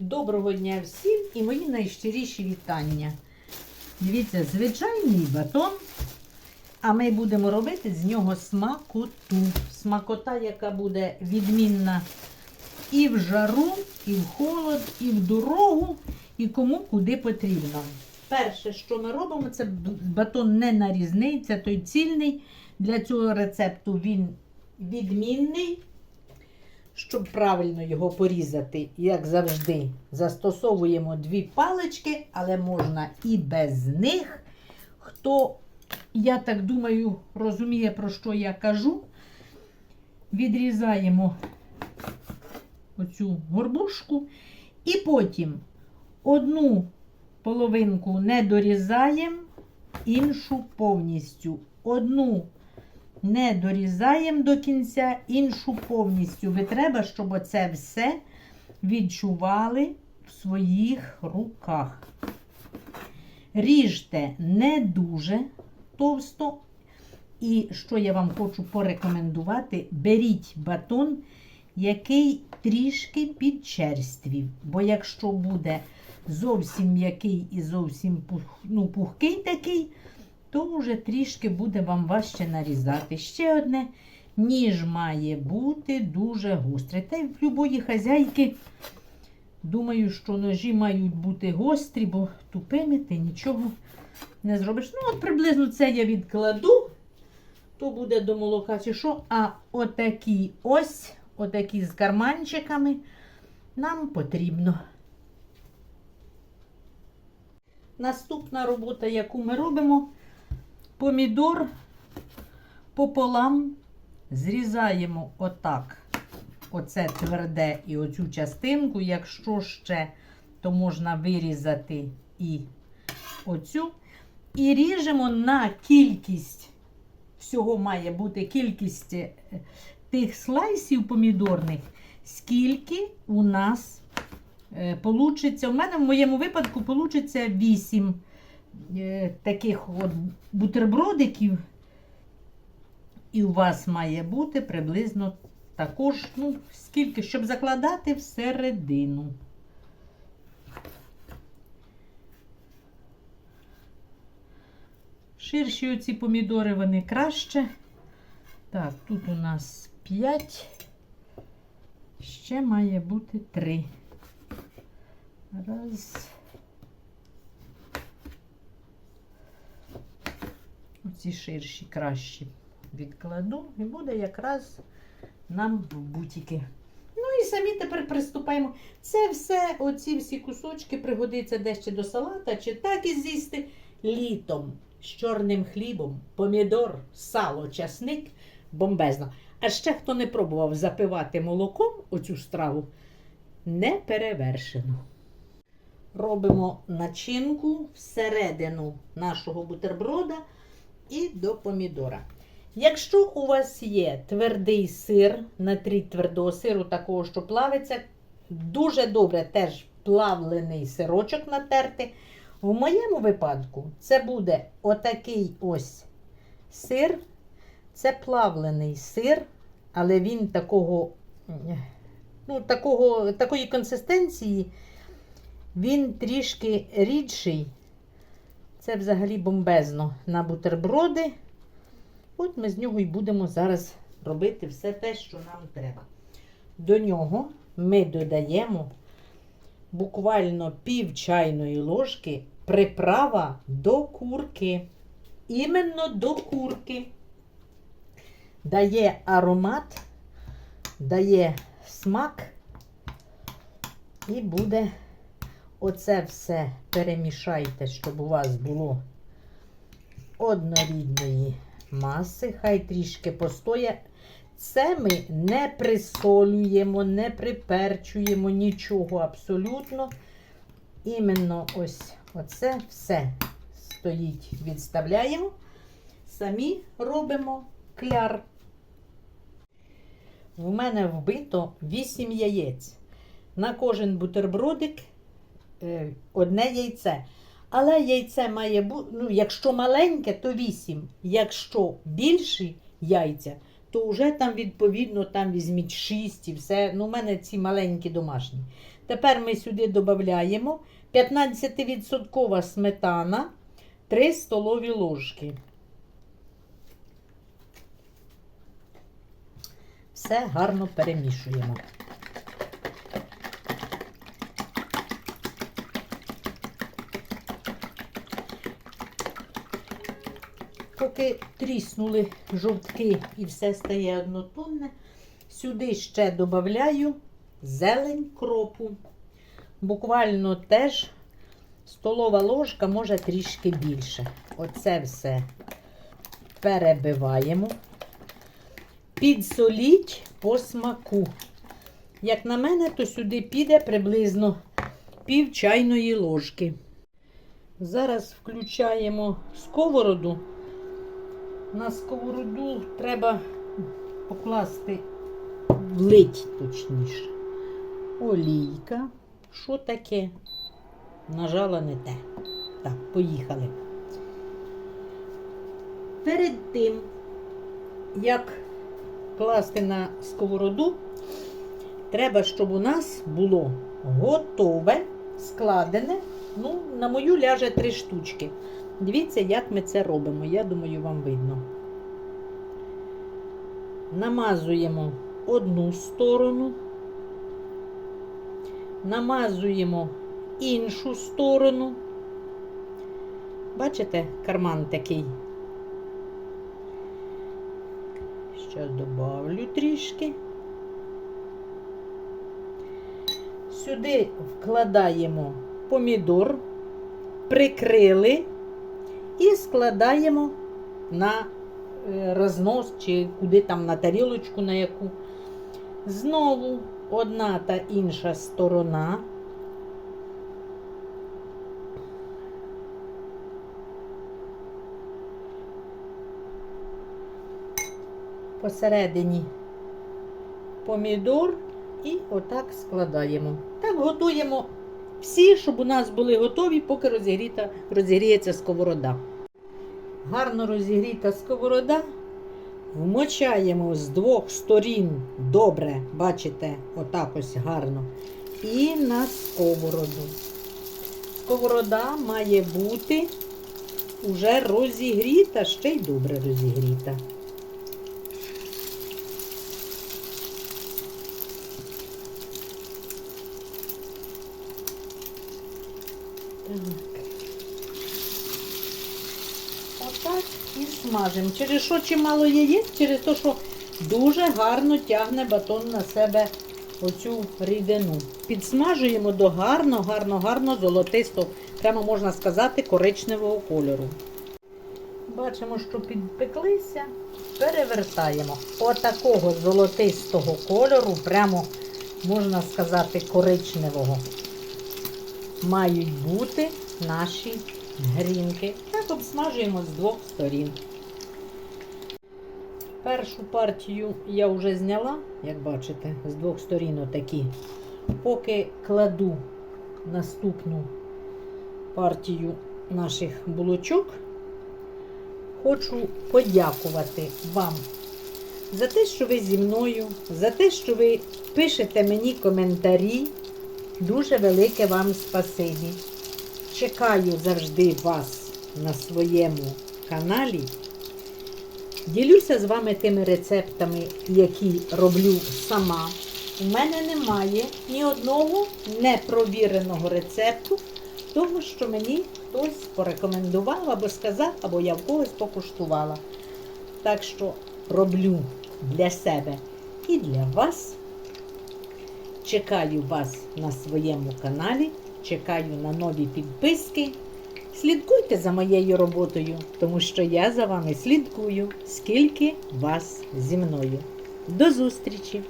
Доброго дня всім і мої найщиріші вітання. Дивіться, звичайний батон, а ми будемо робити з нього смакоту. Смакота, яка буде відмінна і в жару, і в холод, і в дорогу, і кому куди потрібно. Перше, що ми робимо, це батон не нарізний, це той цільний. Для цього рецепту він відмінний. Щоб правильно його порізати, як завжди, застосовуємо дві палички, але можна і без них. Хто, я так думаю, розуміє, про що я кажу, відрізаємо оцю горбушку і потім одну половинку не дорізаємо, іншу повністю. Одну не дорізаємо до кінця, іншу повністю. Ви треба, щоб оце все відчували в своїх руках. Ріжте не дуже товсто. І що я вам хочу порекомендувати, беріть батон, який трішки підчерствів. Бо якщо буде зовсім м'який і зовсім пух- ну, пухкий такий, то вже трішки буде вам важче нарізати. Ще одне, ніж має бути дуже гострий. Та й в любої хазяйки, думаю, що ножі мають бути гострі, бо тупими ти нічого не зробиш. Ну, от приблизно це я відкладу, то буде до молока чи що. А отакі ось, отакі з карманчиками нам потрібно. Наступна робота, яку ми робимо, помідор пополам зрізаємо отак. Оце тверде і оцю частинку. Якщо ще, то можна вирізати і оцю. І ріжемо на кількість, всього має бути кількість е, тих слайсів помідорних, скільки у нас е, получиться. У мене в моєму випадку получиться 8 е, таких от бутербродиків. І у вас має бути приблизно також, ну, скільки, щоб закладати всередину. Ширші оці помідори вони краще. Так, тут у нас 5. Ще має бути 3. Раз. Оці ширші кращі відкладу і буде якраз нам в бутики. Ну і самі тепер приступаємо. Це все, оці всі кусочки пригодиться дещо до салата, чи так і з'їсти літом з чорним хлібом, помідор, сало, часник бомбезно. А ще хто не пробував запивати молоком оцю страву, не перевершено. Робимо начинку всередину нашого бутерброда і до помідора. Якщо у вас є твердий сир, натріть твердого сиру, такого, що плавиться, дуже добре теж плавлений сирочок натерти. В моєму випадку це буде отакий ось сир. Це плавлений сир, але він такого, ну, такого, такої консистенції, він трішки рідший. Це взагалі бомбезно на бутерброди. От ми з нього і будемо зараз робити все те, що нам треба. До нього ми додаємо буквально пів чайної ложки приправа до курки. Іменно до курки. Дає аромат, дає смак і буде оце все перемішайте, щоб у вас було однорідної маси. Хай трішки постоє. Це ми не присолюємо, не приперчуємо нічого абсолютно. Іменно ось оце все стоїть, відставляємо. Самі робимо кляр. В мене вбито 8 яєць. На кожен бутербродик одне яйце. Але яйце має бути, ну, якщо маленьке, то 8. Якщо більші яйця, то вже там, відповідно, там візьміть 6 і все. Ну, у мене ці маленькі домашні. Тепер ми сюди додаємо 15% сметана, 3 столові ложки. Все гарно перемішуємо. Поки тріснули жовтки і все стає однотонне, сюди ще додаю зелень кропу. Буквально теж столова ложка, може трішки більше. Оце все перебиваємо. Підсоліть по смаку. Як на мене, то сюди піде приблизно пів чайної ложки. Зараз включаємо сковороду. На сковороду треба покласти, влить точніше. Олійка. Що таке? Нажала не те. Так, поїхали. Перед тим, як класти на сковороду, треба, щоб у нас було готове, складене. Ну, на мою ляже три штучки. Дивіться, як ми це робимо. Я думаю, вам видно. Намазуємо одну сторону, намазуємо іншу сторону. Бачите, карман такий. Ще добавлю трішки. Сюди вкладаємо помідор, прикрили і складаємо на е, рознос чи куди там на тарілочку на яку. Знову одна та інша сторона. Посередині помідор і отак складаємо. Так готуємо всі, щоб у нас були готові, поки розігріта, розігріється сковорода. Гарно розігріта сковорода. Вмочаємо з двох сторін добре, бачите, отак ось гарно. І на сковороду. Сковорода має бути уже розігріта, ще й добре розігріта. Так. Отак і смажимо. Через що чимало яєць? Через те, що дуже гарно тягне батон на себе оцю рідину. Підсмажуємо до гарно, гарно, гарно золотисто, прямо можна сказати, коричневого кольору. Бачимо, що підпеклися, перевертаємо. Отакого золотистого кольору, прямо можна сказати, коричневого. Мають бути наші грінки. Так обсмажуємо з двох сторін. Першу партію я вже зняла, як бачите, з двох сторін отакі. Поки кладу наступну партію наших булочок, хочу подякувати вам за те, що ви зі мною, за те, що ви пишете мені коментарі. Дуже велике вам спасибі. Чекаю завжди вас на своєму каналі. Ділюся з вами тими рецептами, які роблю сама. У мене немає ні одного непровіреного рецепту, того, що мені хтось порекомендував або сказав, або я в когось покуштувала. Так що роблю для себе і для вас. Чекаю вас на своєму каналі, чекаю на нові підписки. Слідкуйте за моєю роботою, тому що я за вами слідкую, скільки вас зі мною. До зустрічі!